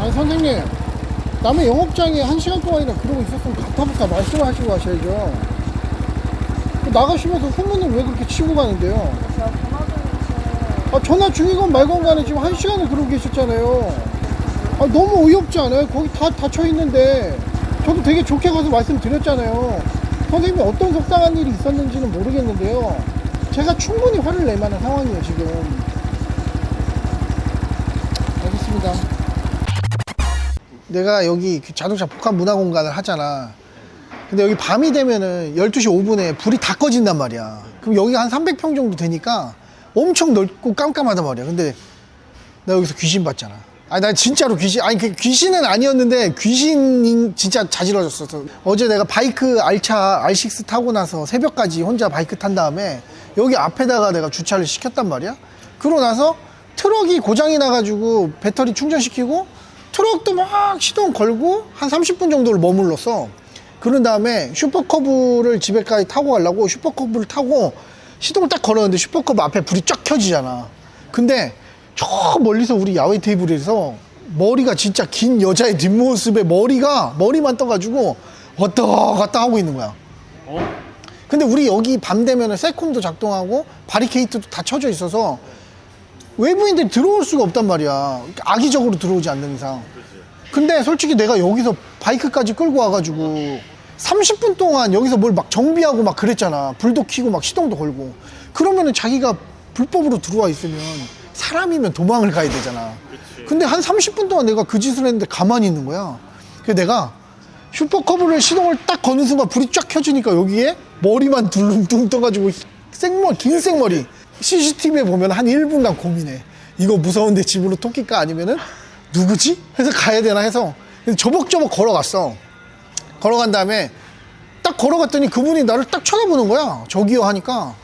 아니 선생님. 남의 영업장에 한 시간 동안이나 그러고 있었으면 가타부타 말씀하시고 하셔야죠. 그 나가시면서 후문을 왜 그렇게 치고 가는데요? 아 전화 중이건 말건 간에 지금 한 시간을 그러고 계셨잖아요. 아 너무 어이없지 않아요? 거기 다 닫혀 있는데. 저도 되게 좋게 가서 말씀드렸잖아요. 선생님이 어떤 속상한 일이 있었는지는 모르겠는데요. 제가 충분히 화를 낼 만한 상황이에요 지금. 알겠습니다 내가 여기 그 자동차 복합 문화 공간을 하잖아 근데 여기 밤이 되면은 12시 5분에 불이 다 꺼진단 말이야 그럼 여기가 한 300평 정도 되니까 엄청 넓고 깜깜하단 말이야 근데 나 여기서 귀신 봤잖아. 아니, 나 진짜로 귀신, 아니, 그 귀신은 아니었는데 귀신이 진짜 자지러졌어. 어제 내가 바이크 알차 R6 타고 나서 새벽까지 혼자 바이크 탄 다음에 여기 앞에다가 내가 주차를 시켰단 말이야. 그러고 나서 트럭이 고장이 나가지고 배터리 충전시키고 트럭도 막 시동 걸고 한 30분 정도를 머물렀어. 그런 다음에 슈퍼커브를 집에까지 타고 가려고 슈퍼커브를 타고 시동을 딱 걸었는데 슈퍼커브 앞에 불이 쫙 켜지잖아. 근데 저 멀리서 우리 야외 테이블에서 머리가 진짜 긴 여자의 뒷모습에 머리가 머리만 떠가지고 왔다 갔다 하고 있는 거야. 근데 우리 여기 밤 되면은 세콤도 작동하고 바리케이트도 다 쳐져 있어서 외부인들이 들어올 수가 없단 말이야. 악의적으로 들어오지 않는 이상. 근데 솔직히 내가 여기서 바이크까지 끌고 와가지고 30분 동안 여기서 뭘 막 정비하고 막 그랬잖아. 불도 켜고 막 시동도 걸고. 그러면은 자기가 불법으로 들어와 있으면 사람이면 도망을 가야 되잖아. 근데 한 30분 동안 내가 그 짓을 했는데 가만히 있는 거야. 그래서 내가 슈퍼커브를 시동을 딱 거는 순간 불이 쫙 켜지니까 여기에 머리만 둥둥 떠가지고 생머리, 긴 생머리. CCTV에 보면 한 1분간 고민해. 이거 무서운데 집으로 토끼까 아니면은 누구지? 해서 가야 되나 해서 저벅저벅 걸어갔어. 걸어간 다음에 딱 걸어갔더니 그분이 나를 딱 쳐다보는 거야. 저기요 하니까.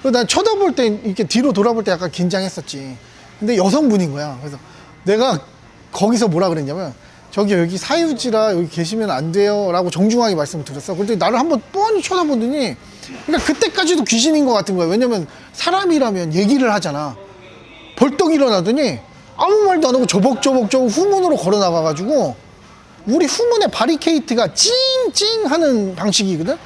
그래서 난 쳐다볼 때 이렇게 뒤로 돌아볼 때 약간 긴장했었지. 근데 여성분인 거야. 그래서 내가 거기서 뭐라 그랬냐면 저기 여기 사유지라 여기 계시면 안 돼요 라고 정중하게 말씀을 드렸어. 근데 나를 한번 뻔히 쳐다보더니 그러니까 그때까지도 귀신인 것 같은 거야. 왜냐면 사람이라면 얘기를 하잖아. 벌떡 일어나더니 아무 말도 안 하고 저벅저벅저벅 후문으로 걸어 나가가지고 우리 후문에 바리케이트가 찡찡 하는 방식이거든?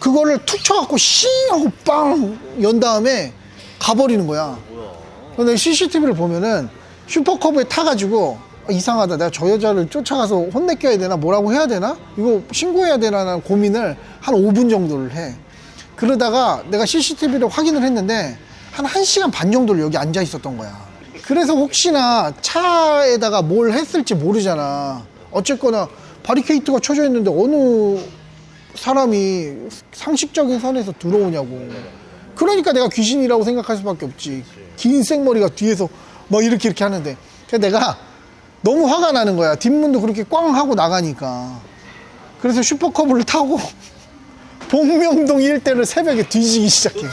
그거를 툭 쳐갖고 싱 하고 빵 연 다음에 가버리는 거야. 근데 CCTV를 보면은 슈퍼커브에 타가지고 아, 이상하다. 내가 저 여자를 쫓아가서 혼내켜야 되나 뭐라고 해야 되나? 이거 신고해야 되나? 라는 고민을 한 5분 정도를 해. 그러다가 내가 CCTV를 확인을 했는데 한 1시간 반 정도를 여기 앉아 있었던 거야. 그래서 혹시나 차에다가 뭘 했을지 모르잖아. 어쨌거나 바리케이트가 쳐져 있는데 어느 사람이 상식적인 선에서 들어오냐고. 그러니까 내가 귀신이라고 생각할 수밖에 없지. 긴 생머리가 뒤에서 막 이렇게 이렇게 하는데. 그래서 내가 너무 화가 나는 거야. 뒷문도 그렇게 꽝 하고 나가니까. 그래서 슈퍼커브를 타고 복명동 일대를 새벽에 뒤지기 시작해.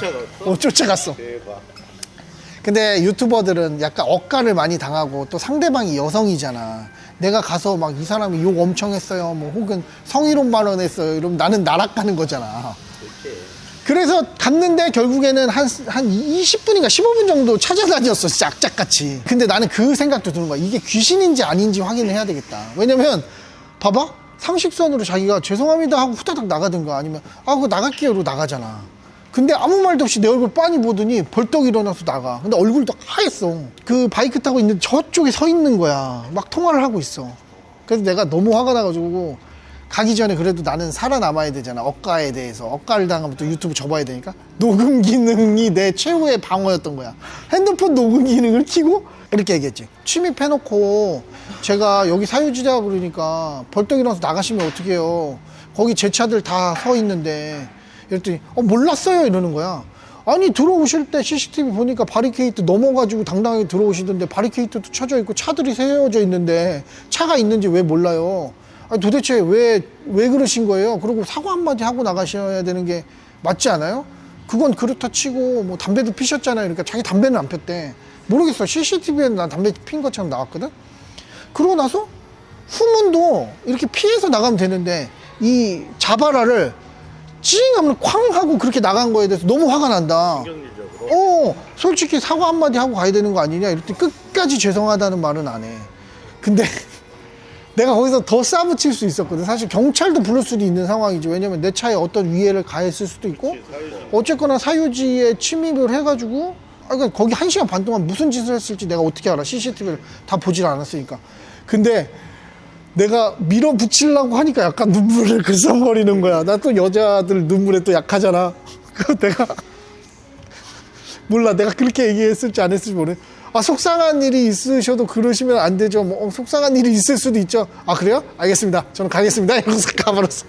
어, 쫓아갔어. 근데 유튜버들은 약간 억가를 많이 당하고 또 상대방이 여성이잖아. 내가 가서 막 이 사람이 욕 엄청 했어요. 뭐 혹은 성희롱 발언했어요. 이러면 나는 나락 가는 거잖아. 그 래서 갔는데 결국에는 한, 한 20분인가 15분 정도 찾아다녔어. 짝짝같이. 근데 나는 그 생각도 드는 거야. 이게 귀신인지 아닌지 확인을 해야 되겠다. 왜냐면, 봐봐. 상식선으로 자기가 죄송합니다 하고 후다닥 나가든가 아니면, 아, 그거 나갈게요로 나가잖아. 근데 아무 말도 없이 내 얼굴 빤히 보더니 벌떡 일어나서 나가. 근데 얼굴도 하였어. 그 바이크 타고 있는 저쪽에 서 있는 거야. 막 통화를 하고 있어. 그래서 내가 너무 화가 나가지고 가기 전에 그래도 나는 살아남아야 되잖아. 억가에 대해서. 억가를 당하면 또 유튜브 접어야 되니까. 녹음 기능이 내 최후의 방어였던 거야. 핸드폰 녹음 기능을 켜고 이렇게 얘기했지. 침입해놓고 제가 여기 사유지다 그러니까 벌떡 일어나서 나가시면 어떡해요. 거기 제 차들 다 서 있는데. 이랬더니 어 몰랐어요 이러는 거야. 아니 들어오실 때 CCTV 보니까 바리케이트 넘어가지고 당당하게 들어오시던데 바리케이트도 쳐져 있고 차들이 세워져 있는데 차가 있는지 왜 몰라요? 아니 도대체 왜 왜 그러신 거예요? 그리고 사과 한마디 하고 나가셔야 되는 게 맞지 않아요? 그건 그렇다 치고 뭐 담배도 피셨잖아요. 그러니까 자기 담배는 안 폈대. 모르겠어. CCTV에는 난 담배 핀 것처럼 나왔거든. 그러고 나서 후문도 이렇게 피해서 나가면 되는데 이 자바라를 찡 하면 쾅 하고 그렇게 나간 거에 대해서 너무 화가 난다. 어, 솔직히 사과 한마디 하고 가야 되는 거 아니냐? 이랬더니 끝까지 죄송하다는 말은 안 해. 근데 내가 거기서 더 싸붙일 수 있었거든. 사실 경찰도 부를 수도 있는 상황이지. 왜냐면 내 차에 어떤 위해를 가했을 수도 있고, 어쨌거나 사유지에 침입을 해가지고, 아, 그러니까 거기 한 시간 반 동안 무슨 짓을 했을지 내가 어떻게 알아? CCTV를 다 보질 않았으니까. 근데 내가 밀어붙이려고 하니까 약간 눈물을 글썽거리는 거야. 나 또 여자들 눈물에 또 약하잖아. 그 내가 몰라 내가 그렇게 얘기했을지 안 했을지 모르. 아 속상한 일이 있으셔도 그러시면 안 되죠. 뭐 어, 속상한 일이 있을 수도 있죠. 아 그래요? 알겠습니다. 저는 가겠습니다. 이러고서 가버렸어.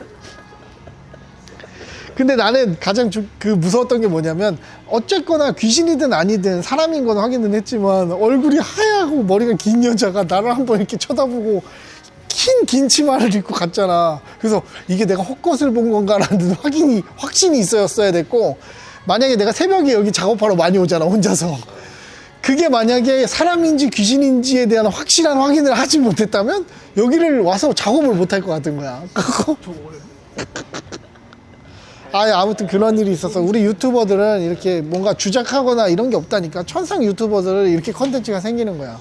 근데 나는 가장 주- 그 무서웠던 게 뭐냐면 어쨌거나 귀신이든 아니든 사람인 건 확인은 했지만 얼굴이 하얗고 머리가 긴 여자가 나를 한번 이렇게 쳐다보고 긴 긴 치마를 입고 갔잖아. 그래서 이게 내가 헛것을 본 건가라는 확인이 확신이 있어야 됐고 만약에 내가 새벽에 여기 작업하러 많이 오잖아 혼자서 그게 만약에 사람인지 귀신인지에 대한 확실한 확인을 하지 못했다면 여기를 와서 작업을 못할 것 같은 거야. 그거 아 아무튼 그런 일이 있어서 우리 유튜버들은 이렇게 뭔가 주작하거나 이런 게 없다니까 천상 유튜버들은 이렇게 컨텐츠가 생기는 거야.